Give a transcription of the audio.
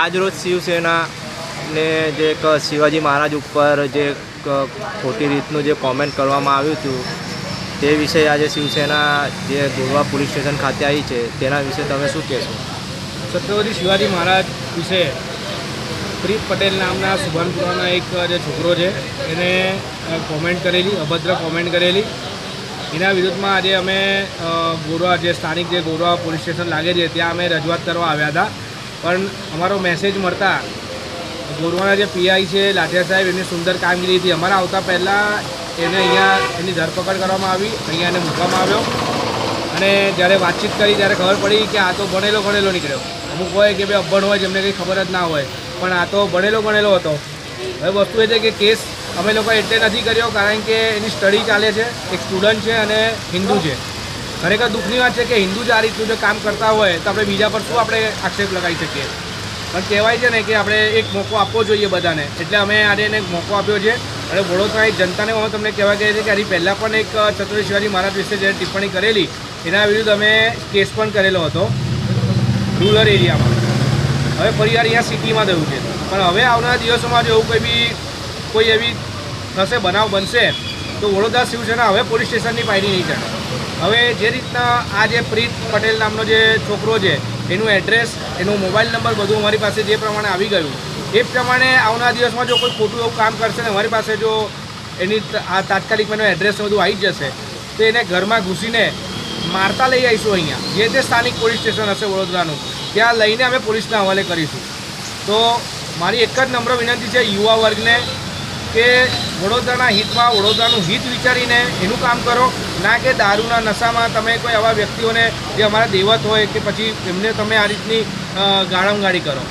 આજરોજ શિવસેના ને જે એક શિવાજી મહારાજ ઉપર જે ખોટી રીતનું જે કોમેન્ટ કરવામાં આવ્યું હતું, તે વિશે આજે શિવસેના જે ગોરવા પોલીસ સ્ટેશન ખાતે આવી છે, તેના વિશે તમે શું કહેશો? છત્રપતિ શિવાજી મહારાજ વિશે પ્રીત પટેલ નામના સુભાનપુરાનો એક, જે છોકરો છે, એને કોમેન્ટ કરેલી, અભદ્ર કોમેન્ટ કરેલી. એના વિરુદ્ધમાં આજે અમે ગોરવા, જે સ્થાનિક જે ગોરવા પોલીસ સ્ટેશન લાગે છે, ત્યાં અમે રજૂઆત કરવા આવ્યા હતા. પણ અમારો મેસેજ મળતા ગોરવાના જે પીઆઈ છે લાઠિયા સાહેબ એની સુંદર કામગીરી હતી અમારા આવતા પહેલાં એને અહીંયા એની ધરપકડ કરવામાં આવી, અહીંયા એને મૂકવામાં આવ્યો. અને જ્યારે વાતચીત કરી, ત્યારે ખબર પડી કે આ તો ભણેલો ભણેલો નીકળ્યો. અમુક હોય કે ભાઈ અભણ હોય જેમને કંઈ ખબર જ ના હોય, પણ આ તો ભણેલો ભણેલો હતો. હવે વસ્તુ એ છે કે કેસ અમે લોકો એટલે નથી કર્યો કારણ કે એની સ્ટડી ચાલે છે, એક સ્ટુડન્ટ છે અને હિન્દુ છે. ખરેખર દુઃખની વાત છે કે હિન્દુ જ આ રીતનું જો કામ કરતા હોય, તો આપણે બીજા પર શું આપણે આક્ષેપ લગાવી શકીએ? પણ કહેવાય છે ને કે આપણે એક મોકો આપવો જોઈએ બધાને. એટલે અમે આજે એને મોકો આપ્યો છે. અને વડોદરાની જનતાને હું તમને કહેવા ગયા છે કે આની પહેલાં પણ એક છત્રપતિ શિવાજી મહારાજ વિશે જે ટિપ્પણી કરેલી એના વિરુદ્ધ અમે કેસ પણ કરેલો હતો રૂરલ એરિયામાં. હવે ફરીવાર અહીંયા સિટીમાં થયું છે. પણ હવે આવનારા દિવસોમાં જો એવું કોઈ બી, કોઈ એવી થશે, બનાવ બનશે, તો વડોદરા શિવસેના હવે પોલીસ સ્ટેશનની પાયરી નહીં ચડે હવે જે રીતના આ જે પ્રીત પટેલ નામનો જે છોકરો છે, એનું એડ્રેસ, એનો મોબાઈલ નંબર બધું અમારી પાસે જે પ્રમાણે આવી ગયું, એ પ્રમાણે આવનારા દિવસમાં જો કોઈ ખોટું એવું કામ કરશે ને અમારી પાસે જો એની આ તાત્કાલિક એનું એડ્રેસ બધું આવી જશે, તો એને ઘરમાં ઘૂસીને મારતા લઈ આવીશું અહીંયા. જે તે સ્થાનિક પોલીસ સ્ટેશન હશે વડોદરાનું. ત્યાં લઈને અમે પોલીસના હવાલે કરીશું. તો મારી એક જ નમ્ર વિનંતી છે યુવા વર્ગને કે વડોદરાના હિતમાં વડોદરાનું હિત વિચારીને એનું કામ કરો. ના કે દારૂના નશામાં તમે કોઈ આવા વ્યક્તિઓને જે અમારા દેવત હોય કે પછી એમને તમે આ રીતની ગાળમગાળી કરો.